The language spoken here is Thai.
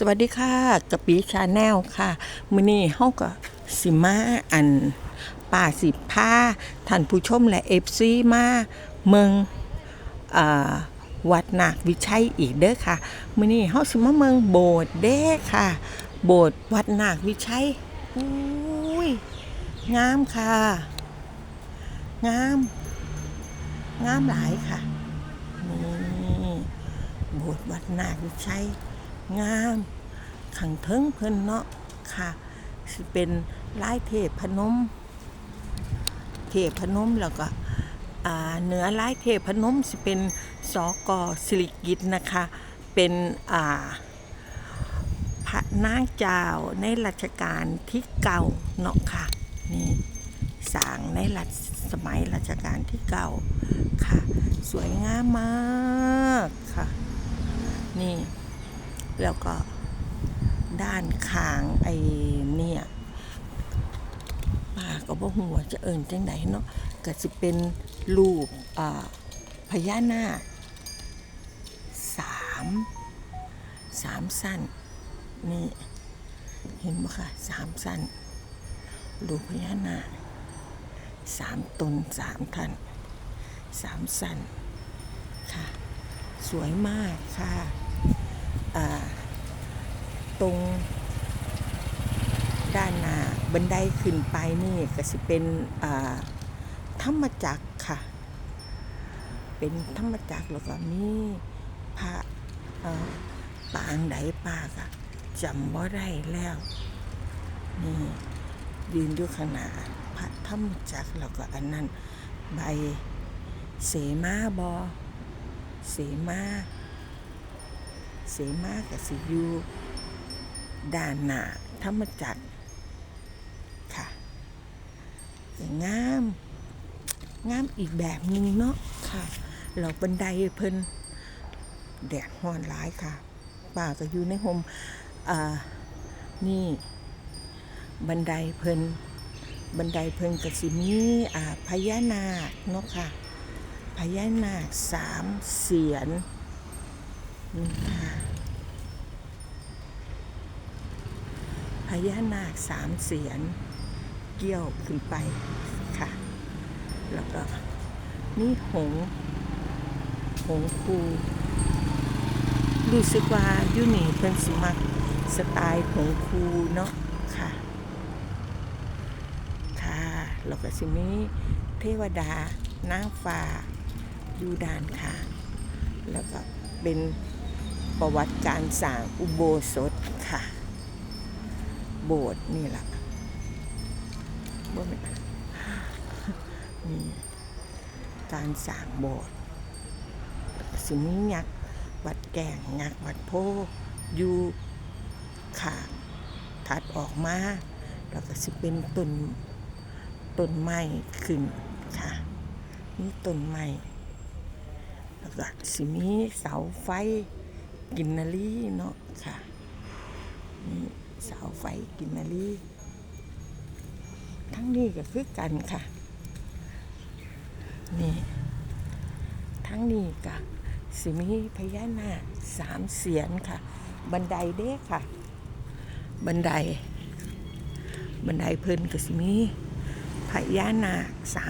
สวัสดีค่ะกะปีชาแนลค่ะมื้อนี้เฮาก็สิมาอันป่าสิพาท่านผู้ชมและ FC มาเมืองอวัดนาควิชัยอีกเด้อค่ะมื้อนี้เฮาสิมาเมืองโบสถ์เด้ค่ะ โบสถ์วัดนาควิชัยอุ้ยงามค่ะ งาม งามหลายค่ะนี่โบสถ์วัดนาควิชัยงาม ขังเทิงเพิ่นเนาะค่ะสิเป็นลายเทพพนม เทพพนมแล้วก็เหนือลายเทพพนมสิเป็นสอกอสิริกิตนะคะ เป็นพระนางเจ้าในรัชกาลที่เก่าเนาะค่ะนี่สางในรัชสมัยรัชกาลที่เก่าค่ะ สวยงามมากค่ะ นี่ แล้วก็ ด้านข้างไอ้เนี่ยป้าก็บ่ฮู้ว่าจะเอิ้นจังไดเนาะก็สิเป็นรูปพญานาคสามสามสั้นนี่เห็นบ่ค่ะสามสั้นรูปพญานาคสามตนสามท่านสามสั้นค่ะ สวยมากค่ะอ่า ตรงด้านหน้าบันไดขึ้นไปนี่ก็สิเป็นธรรมจักรค่ะ เป็นธรรมจักรแล้วก็มีพระปางใดปากอะจำบ่ได้แล้ว นี่ยืนอยู่ข้างหน้าพระธรรมจักรแล้วก็อันนั้นใบเสมาบอเสมาเสมากับสิยู ด้านหนาธรรมจักรค่ะก็งามงามอีกแบบหนึ่งเนาะค่ะเราบันไดเพิ่นแดดฮ้อนหลายค่ะ ป่าก็อยู่ในโฮมอ่านี่ บันไดเพิ่นบันไดเพิ่นก็สิมีอ่าพญานาคเนาะค่ะพญานาคสามเสียนนี่ค่ะ พญานาคสามเสียนเกี่ยวขึ้นไปค่ะ แล้วก็นี่หง หงคูรู้สึกว่ายูนี่เป็นสมักสไตล์หงคูเนาะค่ะ ค่ะแล้วก็สิมีเทวดานางฟ้าอยู่ด้านค่ะแล้วก็เป็นประวัติการสร้างอุโบสถ โบสถ์นี่แหละโบสถ์นี่การสร้างโบสถ์สิมียักวัดแก่งยักวัดโพอยู่ค่ะถัดออกมาแล้วก็สิเป็นต้นต้นไม้ขึ้นค่ะนี่ต้นไม้แล้วก็สิมีเสาไฟกินนารีเนาะค่ะ สาไฟกินนารีทั้งนี้ก็คือกันค่ะ นี่ ทั้งนี้ก็สิมีพญานาคสามเสียนค่ะ บันไดเด้ค่ะ บันได บันไดเพิ่นก็สิมีพญานาคสาม